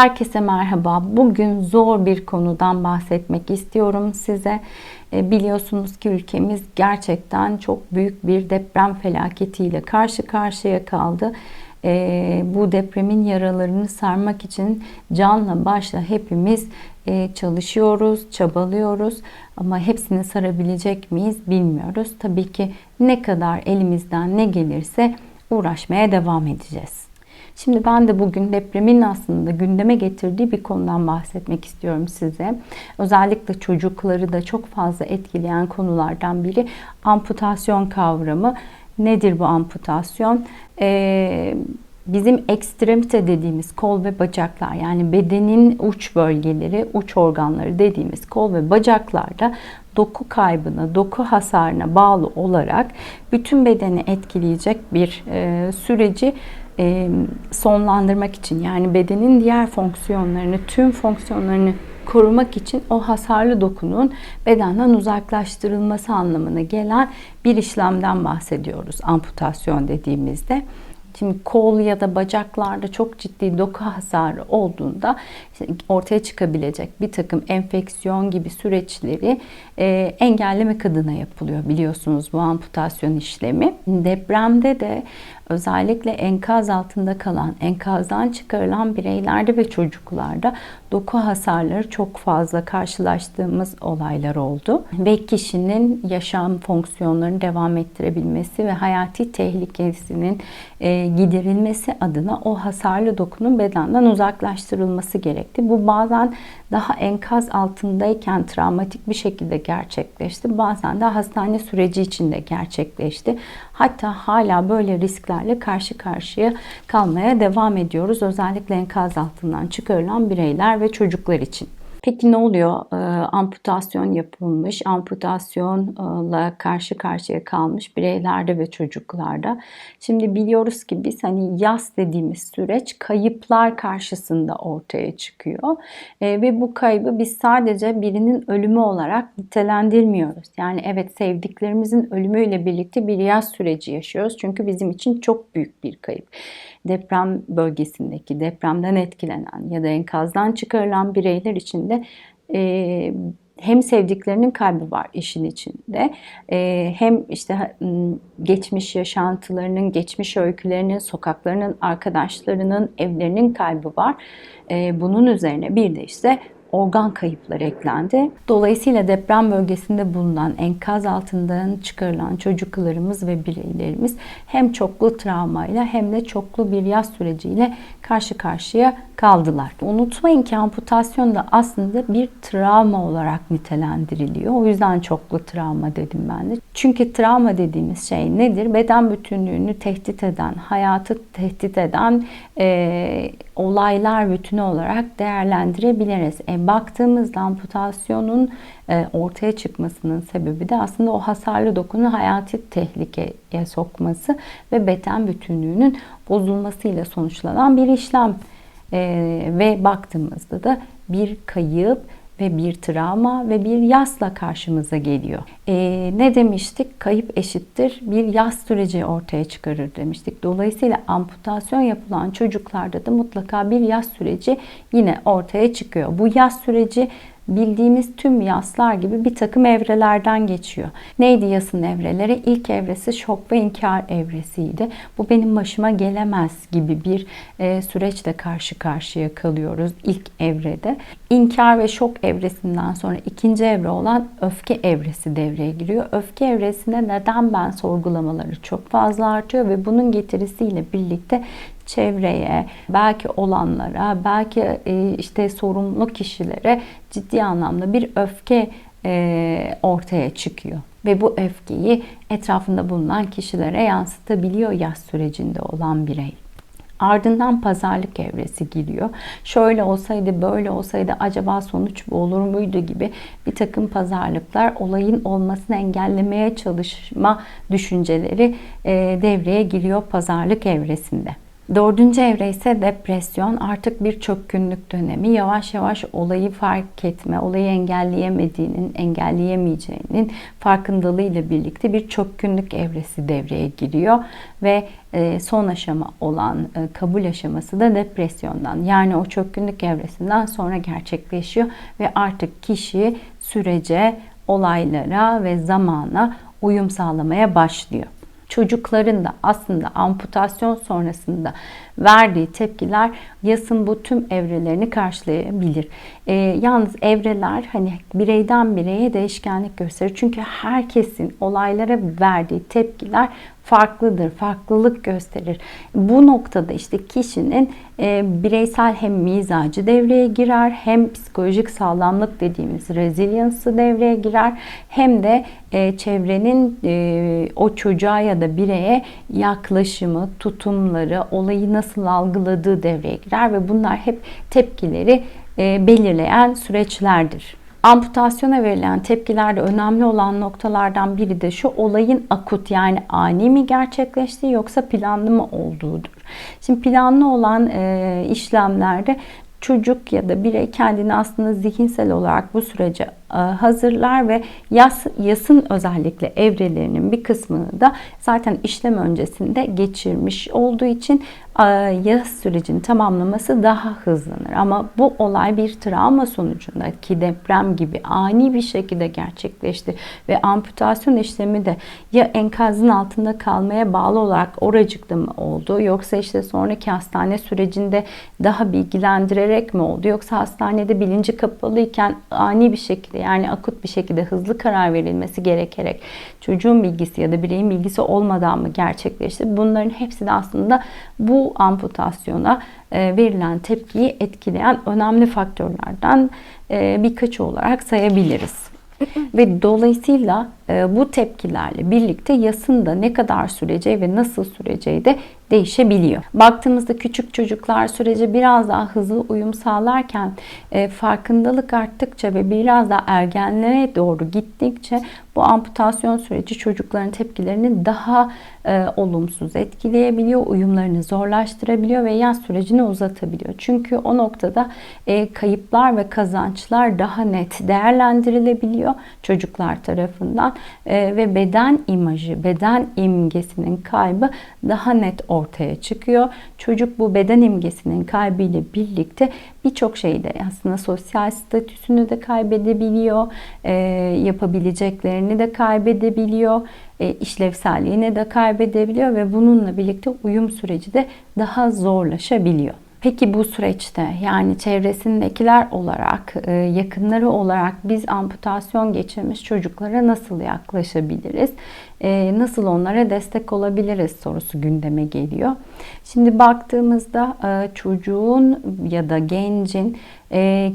Herkese merhaba. Bugün zor bir konudan bahsetmek istiyorum size. E, biliyorsunuz ki ülkemiz gerçekten çok büyük bir deprem felaketiyle karşı karşıya kaldı. E, bu depremin yaralarını sarmak için canla başla hepimiz e, çalışıyoruz, çabalıyoruz ama hepsini sarabilecek miyiz bilmiyoruz. Tabii ki ne kadar elimizden ne gelirse uğraşmaya devam edeceğiz. Şimdi ben de bugün depremin aslında gündeme getirdiği bir konudan bahsetmek istiyorum size. Özellikle çocukları da çok fazla etkileyen konulardan biri amputasyon kavramı. Nedir bu amputasyon? Ee, bizim ekstremite dediğimiz kol ve bacaklar yani bedenin uç bölgeleri, uç organları dediğimiz kol ve bacaklarda doku kaybına, doku hasarına bağlı olarak bütün bedeni etkileyecek bir e, süreci e, sonlandırmak için yani bedenin diğer fonksiyonlarını, tüm fonksiyonlarını korumak için o hasarlı dokunun bedenden uzaklaştırılması anlamına gelen bir işlemden bahsediyoruz amputasyon dediğimizde. Şimdi kol ya da bacaklarda çok ciddi doku hasarı olduğunda ortaya çıkabilecek bir takım enfeksiyon gibi süreçleri e, engellemek adına yapılıyor biliyorsunuz bu amputasyon işlemi. Depremde de özellikle enkaz altında kalan, enkazdan çıkarılan bireylerde ve çocuklarda doku hasarları çok fazla karşılaştığımız olaylar oldu. Ve kişinin yaşam fonksiyonlarını devam ettirebilmesi ve hayati tehlikesinin e, giderilmesi adına o hasarlı dokunun bedenden uzaklaştırılması gerekti. Bu bazen daha enkaz altındayken travmatik bir şekilde gerçekleşti. Bazen de hastane süreci içinde gerçekleşti. Hatta hala böyle risklerle karşı karşıya kalmaya devam ediyoruz. Özellikle enkaz altından çıkarılan bireyler ve çocuklar için. Peki ne oluyor? E, amputasyon yapılmış, amputasyonla karşı karşıya kalmış bireylerde ve çocuklarda. Şimdi biliyoruz ki biz hani yas dediğimiz süreç kayıplar karşısında ortaya çıkıyor. E, ve bu kaybı biz sadece birinin ölümü olarak nitelendirmiyoruz. Yani evet sevdiklerimizin ölümüyle birlikte bir yas süreci yaşıyoruz. Çünkü bizim için çok büyük bir kayıp deprem bölgesindeki depremden etkilenen ya da enkazdan çıkarılan bireyler için de e, hem sevdiklerinin kaybı var işin içinde e, hem işte geçmiş yaşantılarının, geçmiş öykülerinin, sokaklarının, arkadaşlarının, evlerinin kaybı var. E, bunun üzerine bir de işte organ kayıpları eklendi. Dolayısıyla deprem bölgesinde bulunan enkaz altından çıkarılan çocuklarımız ve bireylerimiz hem çoklu travmayla hem de çoklu bir yaz süreciyle karşı karşıya kaldılar. Unutmayın ki amputasyon da aslında bir travma olarak nitelendiriliyor. O yüzden çoklu travma dedim ben de. Çünkü travma dediğimiz şey nedir? Beden bütünlüğünü tehdit eden, hayatı tehdit eden e, olaylar bütünü olarak değerlendirebiliriz. E, baktığımızda amputasyonun e, ortaya çıkmasının sebebi de aslında o hasarlı dokunun hayati tehlikeye sokması ve beden bütünlüğünün bozulmasıyla sonuçlanan bir işlem. E, ve baktığımızda da bir kayıp ve bir travma ve bir yasla karşımıza geliyor. E, ne demiştik? Kayıp eşittir bir yas süreci ortaya çıkarır demiştik. Dolayısıyla amputasyon yapılan çocuklarda da mutlaka bir yas süreci yine ortaya çıkıyor. Bu yas süreci bildiğimiz tüm yaslar gibi bir takım evrelerden geçiyor. Neydi yasın evreleri? İlk evresi şok ve inkar evresiydi. Bu benim başıma gelemez gibi bir e, süreçle karşı karşıya kalıyoruz ilk evrede. İnkar ve şok evresinden sonra ikinci evre olan öfke evresi devreye giriyor. Öfke evresinde neden ben sorgulamaları çok fazla artıyor ve bunun getirisiyle birlikte çevreye, belki olanlara, belki e, işte sorumlu kişilere ciddi anlamda bir öfke e, ortaya çıkıyor. Ve bu öfkeyi etrafında bulunan kişilere yansıtabiliyor yaz sürecinde olan birey. Ardından pazarlık evresi giriyor. Şöyle olsaydı, böyle olsaydı acaba sonuç bu olur muydu gibi bir takım pazarlıklar olayın olmasını engellemeye çalışma düşünceleri devreye giriyor pazarlık evresinde. Dördüncü evre ise depresyon. Artık bir çökkünlük dönemi. Yavaş yavaş olayı fark etme, olayı engelleyemediğinin, engelleyemeyeceğinin farkındalığıyla birlikte bir çökkünlük evresi devreye giriyor ve e, son aşama olan e, kabul aşaması da depresyondan yani o çökkünlük evresinden sonra gerçekleşiyor ve artık kişi sürece, olaylara ve zamana uyum sağlamaya başlıyor çocukların da aslında amputasyon sonrasında verdiği tepkiler yasın bu tüm evrelerini karşılayabilir. E, yalnız evreler hani bireyden bireye değişkenlik gösterir. Çünkü herkesin olaylara verdiği tepkiler farklıdır, farklılık gösterir. Bu noktada işte kişinin e, bireysel hem mizacı devreye girer, hem psikolojik sağlamlık dediğimiz resilience'ı devreye girer, hem de e, çevrenin e, o çocuğa ya da bireye yaklaşımı, tutumları, olayı nasıl algıladığı devreye girer ve bunlar hep tepkileri e, belirleyen süreçlerdir. Amputasyona verilen tepkilerde önemli olan noktalardan biri de şu olayın akut yani ani mi gerçekleşti yoksa planlı mı olduğudur. Şimdi planlı olan e, işlemlerde çocuk ya da birey kendini aslında zihinsel olarak bu sürece hazırlar ve yas, yasın özellikle evrelerinin bir kısmını da zaten işlem öncesinde geçirmiş olduğu için e, yas sürecini tamamlaması daha hızlanır. Ama bu olay bir travma sonucunda ki deprem gibi ani bir şekilde gerçekleşti ve amputasyon işlemi de ya enkazın altında kalmaya bağlı olarak oracıkta mı oldu yoksa işte sonraki hastane sürecinde daha bilgilendirerek mi oldu yoksa hastanede bilinci kapalıyken ani bir şekilde yani akut bir şekilde hızlı karar verilmesi gerekerek çocuğun bilgisi ya da bireyin bilgisi olmadan mı gerçekleşti? Bunların hepsi de aslında bu amputasyona e, verilen tepkiyi etkileyen önemli faktörlerden e, birkaçı olarak sayabiliriz. ve dolayısıyla bu tepkilerle birlikte yasın da ne kadar süreceği ve nasıl süreceği de değişebiliyor. Baktığımızda küçük çocuklar sürece biraz daha hızlı uyum sağlarken e, farkındalık arttıkça ve biraz daha ergenlere doğru gittikçe bu amputasyon süreci çocukların tepkilerini daha e, olumsuz etkileyebiliyor, uyumlarını zorlaştırabiliyor ve yaz sürecini uzatabiliyor. Çünkü o noktada e, kayıplar ve kazançlar daha net değerlendirilebiliyor çocuklar tarafından e, ve beden imajı, beden imgesinin kaybı daha net ortaya çıkıyor. Çocuk bu beden imgesinin kaybıyla birlikte birçok şeyde aslında sosyal statüsünü de kaybedebiliyor, e, yapabileceklerini de kaybedebiliyor, e, işlevselliğini de kaybedebiliyor ve bununla birlikte uyum süreci de daha zorlaşabiliyor. Peki bu süreçte yani çevresindekiler olarak, e, yakınları olarak biz amputasyon geçirmiş çocuklara nasıl yaklaşabiliriz? E, nasıl onlara destek olabiliriz sorusu gündeme geliyor. Şimdi baktığımızda e, çocuğun ya da gencin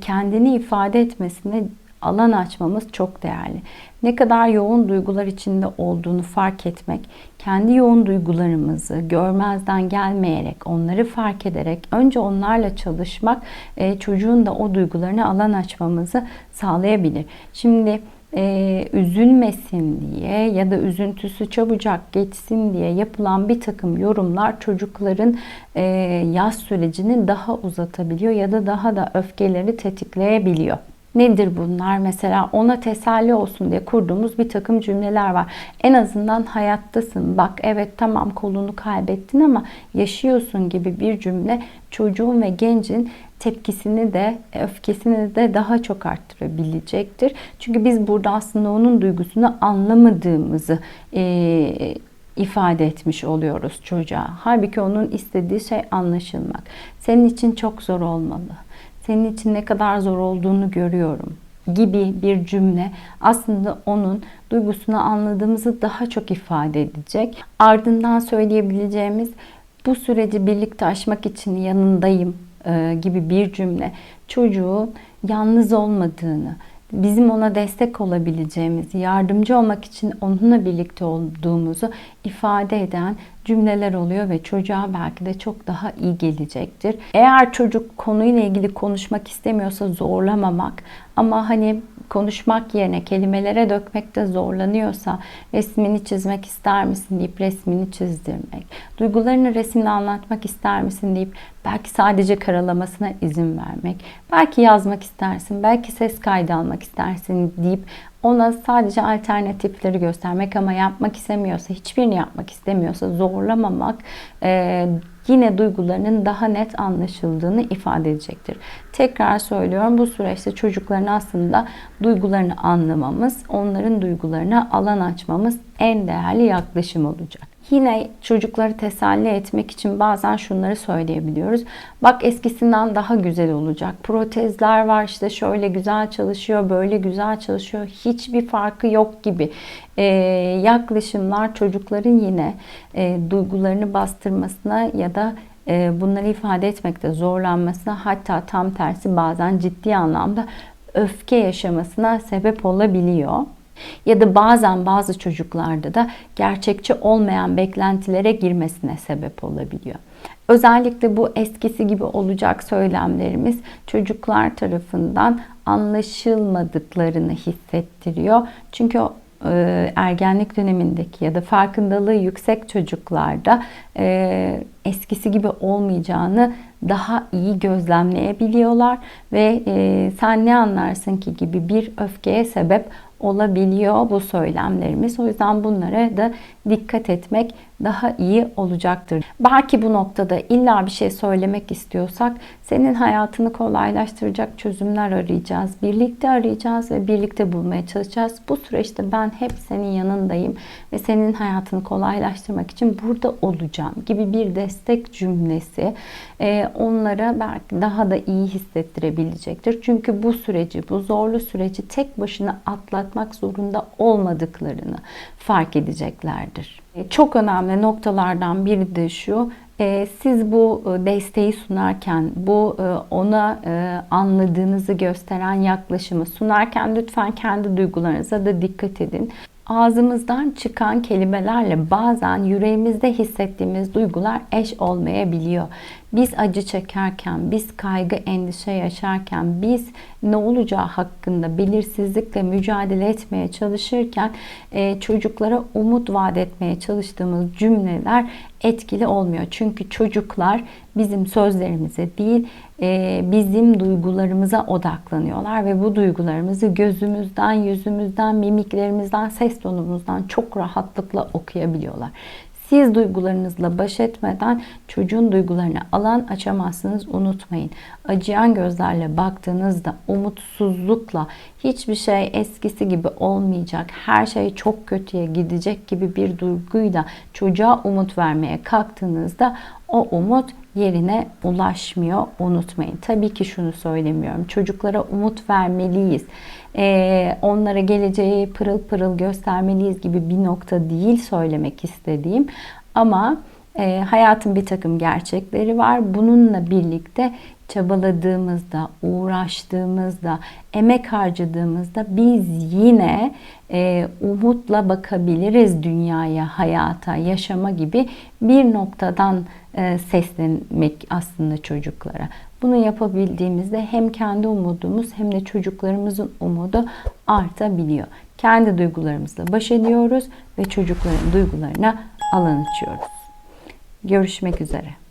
kendini ifade etmesine alan açmamız çok değerli. Ne kadar yoğun duygular içinde olduğunu fark etmek, kendi yoğun duygularımızı görmezden gelmeyerek, onları fark ederek önce onlarla çalışmak e, çocuğun da o duygularını alan açmamızı sağlayabilir. Şimdi e, üzülmesin diye ya da üzüntüsü çabucak geçsin diye yapılan bir takım yorumlar çocukların e, yaz sürecini daha uzatabiliyor ya da daha da öfkeleri tetikleyebiliyor. Nedir bunlar? Mesela ona teselli olsun diye kurduğumuz bir takım cümleler var. En azından hayattasın. Bak evet tamam kolunu kaybettin ama yaşıyorsun gibi bir cümle çocuğun ve gencin tepkisini de öfkesini de daha çok arttırabilecektir. Çünkü biz burada aslında onun duygusunu anlamadığımızı e, ifade etmiş oluyoruz çocuğa. Halbuki onun istediği şey anlaşılmak. Senin için çok zor olmalı senin için ne kadar zor olduğunu görüyorum gibi bir cümle aslında onun duygusunu anladığımızı daha çok ifade edecek. Ardından söyleyebileceğimiz bu süreci birlikte aşmak için yanındayım e, gibi bir cümle çocuğun yalnız olmadığını, bizim ona destek olabileceğimizi, yardımcı olmak için onunla birlikte olduğumuzu ifade eden cümleler oluyor ve çocuğa belki de çok daha iyi gelecektir. Eğer çocuk konuyla ilgili konuşmak istemiyorsa zorlamamak ama hani konuşmak yerine kelimelere dökmekte zorlanıyorsa resmini çizmek ister misin deyip resmini çizdirmek. Duygularını resimle anlatmak ister misin deyip belki sadece karalamasına izin vermek. Belki yazmak istersin, belki ses kaydı almak istersin deyip ona sadece alternatifleri göstermek ama yapmak istemiyorsa, hiçbirini yapmak istemiyorsa zorlamamak e, yine duygularının daha net anlaşıldığını ifade edecektir. Tekrar söylüyorum bu süreçte çocukların aslında duygularını anlamamız, onların duygularına alan açmamız en değerli yaklaşım olacak. Yine çocukları teselli etmek için bazen şunları söyleyebiliyoruz. Bak eskisinden daha güzel olacak. Protezler var işte şöyle güzel çalışıyor, böyle güzel çalışıyor. Hiçbir farkı yok gibi ee, yaklaşımlar çocukların yine e, duygularını bastırmasına ya da e, bunları ifade etmekte zorlanmasına hatta tam tersi bazen ciddi anlamda öfke yaşamasına sebep olabiliyor. Ya da bazen bazı çocuklarda da gerçekçi olmayan beklentilere girmesine sebep olabiliyor. Özellikle bu eskisi gibi olacak söylemlerimiz çocuklar tarafından anlaşılmadıklarını hissettiriyor. Çünkü e, ergenlik dönemindeki ya da farkındalığı yüksek çocuklarda e, eskisi gibi olmayacağını daha iyi gözlemleyebiliyorlar ve e, sen ne anlarsın ki gibi bir öfkeye sebep olabiliyor bu söylemlerimiz. O yüzden bunlara da dikkat etmek daha iyi olacaktır. Belki bu noktada illa bir şey söylemek istiyorsak senin hayatını kolaylaştıracak çözümler arayacağız. Birlikte arayacağız ve birlikte bulmaya çalışacağız. Bu süreçte ben hep senin yanındayım ve senin hayatını kolaylaştırmak için burada olacağım gibi bir destek cümlesi e, onlara belki daha da iyi hissettirebilecektir. Çünkü bu süreci, bu zorlu süreci tek başına atlatmak zorunda olmadıklarını fark edeceklerdir. E, çok önemli noktalardan biri de şu. E, siz bu desteği sunarken, bu ona anladığınızı gösteren yaklaşımı sunarken lütfen kendi duygularınıza da dikkat edin ağzımızdan çıkan kelimelerle bazen yüreğimizde hissettiğimiz duygular eş olmayabiliyor. Biz acı çekerken, biz kaygı, endişe yaşarken, biz ne olacağı hakkında belirsizlikle mücadele etmeye çalışırken e, çocuklara umut vaat etmeye çalıştığımız cümleler etkili olmuyor. Çünkü çocuklar bizim sözlerimize değil, e, bizim duygularımıza odaklanıyorlar ve bu duygularımızı gözümüzden, yüzümüzden, mimiklerimizden, ses tonumuzdan çok rahatlıkla okuyabiliyorlar. Siz duygularınızla baş etmeden çocuğun duygularına alan açamazsınız unutmayın. Acıyan gözlerle baktığınızda umutsuzlukla hiçbir şey eskisi gibi olmayacak, her şey çok kötüye gidecek gibi bir duyguyla çocuğa umut vermeye kalktığınızda o umut yerine ulaşmıyor unutmayın. Tabii ki şunu söylemiyorum. Çocuklara umut vermeliyiz. Ee, onlara geleceği pırıl pırıl göstermeliyiz gibi bir nokta değil söylemek istediğim. Ama e, hayatın bir takım gerçekleri var. Bununla birlikte çabaladığımızda, uğraştığımızda, emek harcadığımızda biz yine e, umutla bakabiliriz dünyaya, hayata, yaşama gibi bir noktadan e, seslenmek aslında çocuklara. Bunu yapabildiğimizde hem kendi umudumuz hem de çocuklarımızın umudu artabiliyor. Kendi duygularımızla baş ediyoruz ve çocukların duygularına alan açıyoruz. Görüşmek üzere.